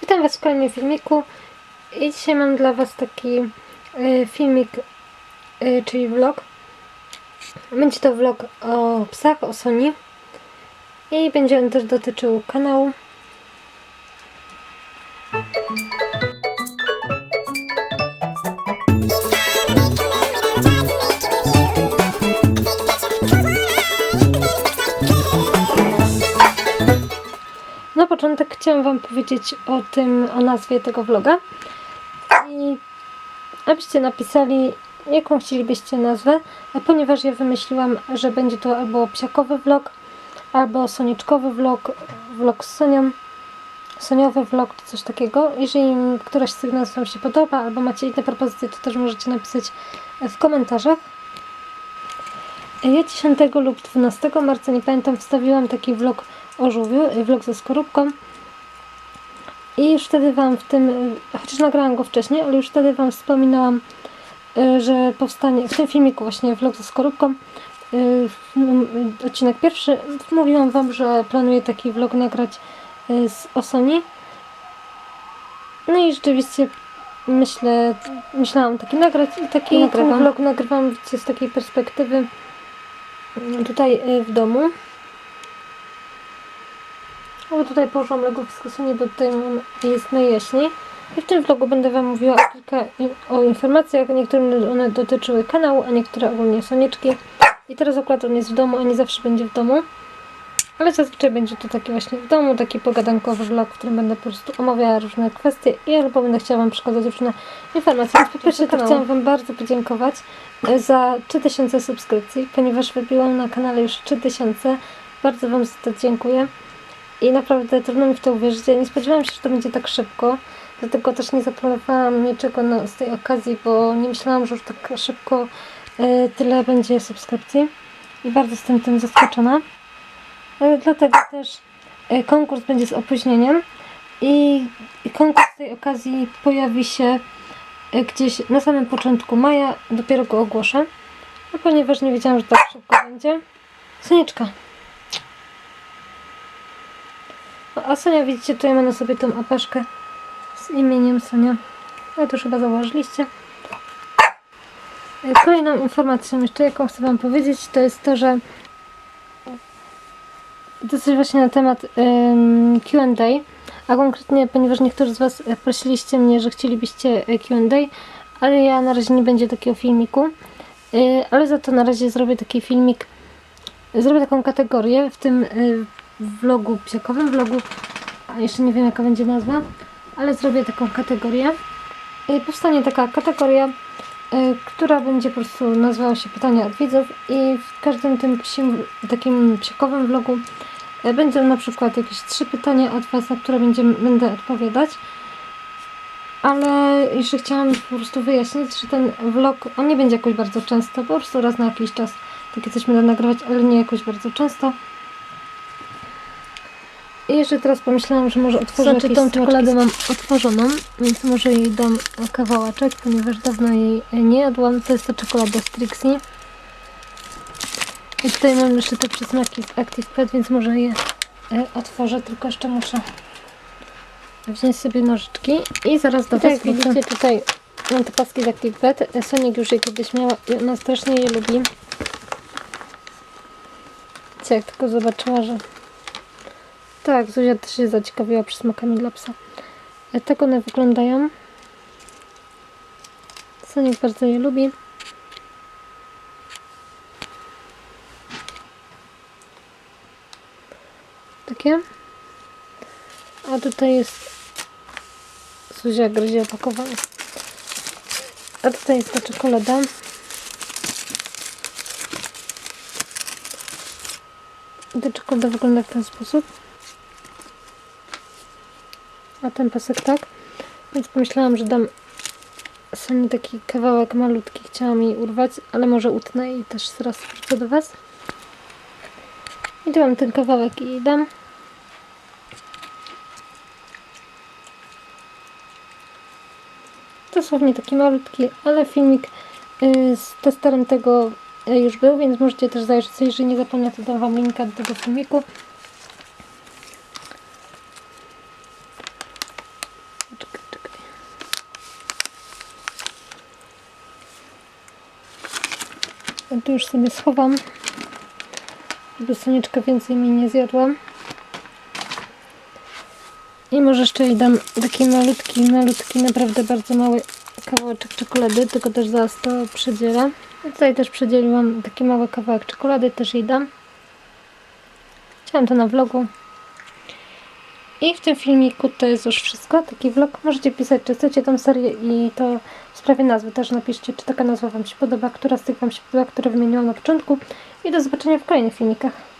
Witam Was w kolejnym filmiku i dzisiaj mam dla Was taki y, filmik, y, czyli vlog. Będzie to vlog o psach, o Soni i będzie on też dotyczył kanału. Początek chciałam Wam powiedzieć o tym, o nazwie tego vloga i abyście napisali, jaką chcielibyście nazwę, a ponieważ ja wymyśliłam, że będzie to albo psiakowy vlog, albo soniczkowy vlog, vlog z Sonią, soniowy vlog, coś takiego. Jeżeli któraś z tych nazw Wam się podoba, albo macie inne propozycje, to też możecie napisać w komentarzach. Ja 10 lub 12 marca, nie pamiętam, wstawiłam taki vlog o żółwiu, vlog ze skorupką. I już wtedy Wam w tym, chociaż nagrałam go wcześniej, ale już wtedy Wam wspominałam, y, że powstanie w tym filmiku właśnie vlog ze skorupką. y, Odcinek pierwszy. Mówiłam Wam, że planuję taki vlog nagrać y, z Osoni. No i rzeczywiście myślę, myślałam taki nagrać i taki Nagrywam. vlog nagrywam z takiej perspektywy tutaj w domu. O, tutaj położyłam legowisko Soni, bo tutaj jest najjaśniej. I w tym vlogu będę Wam mówiła o kilka o informacjach. Niektórym one dotyczyły kanału, a niektóre ogólnie Soniczki. I teraz akurat on jest w domu, a nie zawsze będzie w domu. Ale zazwyczaj będzie to taki właśnie w domu, taki pogadankowy vlog, w którym będę po prostu omawiała różne kwestie i albo będę chciała Wam przekazać różne informacje. Więc po pierwsze to chciałam Wam bardzo podziękować e, za 3000 subskrypcji, ponieważ wybiłam na kanale już 3000. Bardzo Wam za to dziękuję. I naprawdę trudno mi w to uwierzyć. Ja nie spodziewałam się, że to będzie tak szybko. Dlatego też nie zaplanowałam niczego na, z tej okazji, bo nie myślałam, że już tak szybko e, tyle będzie subskrypcji. I bardzo jestem tym zaskoczona. E, dlatego też e, konkurs będzie z opóźnieniem. I, I konkurs z tej okazji pojawi się e, gdzieś na samym początku maja. Dopiero go ogłoszę. No, ponieważ nie wiedziałam, że tak szybko będzie. Sonieczka. O, A Sonia, widzicie, tutaj ma na sobie tą apaszkę z imieniem Sonia. Ale to już chyba zauważyliście. E, Kolejną informacją jeszcze, jaką chcę Wam powiedzieć, to jest to, że to coś właśnie na temat Q&A, a konkretnie, ponieważ niektórzy z Was e, prosiliście mnie, że chcielibyście e, Q&A, ale ja na razie nie będzie takiego filmiku, ale za to na razie zrobię taki filmik, zrobię taką kategorię w tym vlogu, psiakowym vlogu, a jeszcze nie wiem jaka będzie nazwa, ale zrobię taką kategorię. Y, Powstanie taka kategoria, y, która będzie po prostu nazywała się pytania od widzów i w każdym tym psim, takim psiakowym vlogu y, będą na przykład jakieś trzy pytania od Was, na które będzie, będę odpowiadać. Ale jeszcze chciałam po prostu wyjaśnić, że ten vlog, on nie będzie jakoś bardzo często, po prostu raz na jakiś czas takie coś będę nagrywać, ale nie jakoś bardzo często. I jeszcze teraz pomyślałam, że może otworzę Znaczy, jakieś tą smaczki czekoladę mam otworzoną, więc może jej dam kawałeczek, ponieważ dawno jej nie jadłam. To jest ta czekolada z Trixie. I tutaj mam jeszcze te przysmaki z Active Pet, więc może je e, otworzę, tylko jeszcze muszę wziąć sobie nożyczki i zaraz do I tak Was widzicie, tutaj mam te paski z Active Pet. E, Sonik już je kiedyś miała i ona strasznie je lubi. Co, jak tylko zobaczyła, że... Tak, Zuzia też się zaciekawiła przysmakami dla psa. E, Tak one wyglądają. Sonik bardzo je lubi. Takie. A tutaj jest Zuzia gryzie opakowanie. A tutaj jest ta czekolada. Ta czekolada wygląda w ten sposób. A ten pasek tak. Więc pomyślałam, że dam Soni taki kawałek malutki. Chciałam jej urwać, ale może utnę i też zaraz wrócę do Was. I tu mam ten kawałek i dam. Dosłownie taki malutki, ale filmik y, z testerem tego y, już był, więc możecie też zajrzeć. Jeżeli nie zapomnę, to dam Wam linka do tego filmiku. Tu już sobie schowam, żeby soniczka więcej mi nie zjadła. I może jeszcze jej dam taki malutki, malutki, naprawdę bardzo mały kawałeczek czekolady, tylko też zaraz to przedzielę. I tutaj też przedzieliłam taki mały kawałek czekolady, też jej dam. Chciałam to na vlogu. I w tym filmiku to jest już wszystko. Taki vlog. Możecie pisać, czy chcecie tą serię i to w sprawie nazwy też napiszcie, czy taka nazwa Wam się podoba, która z tych Wam się podoba, które wymieniłam na początku. I do zobaczenia w kolejnych filmikach.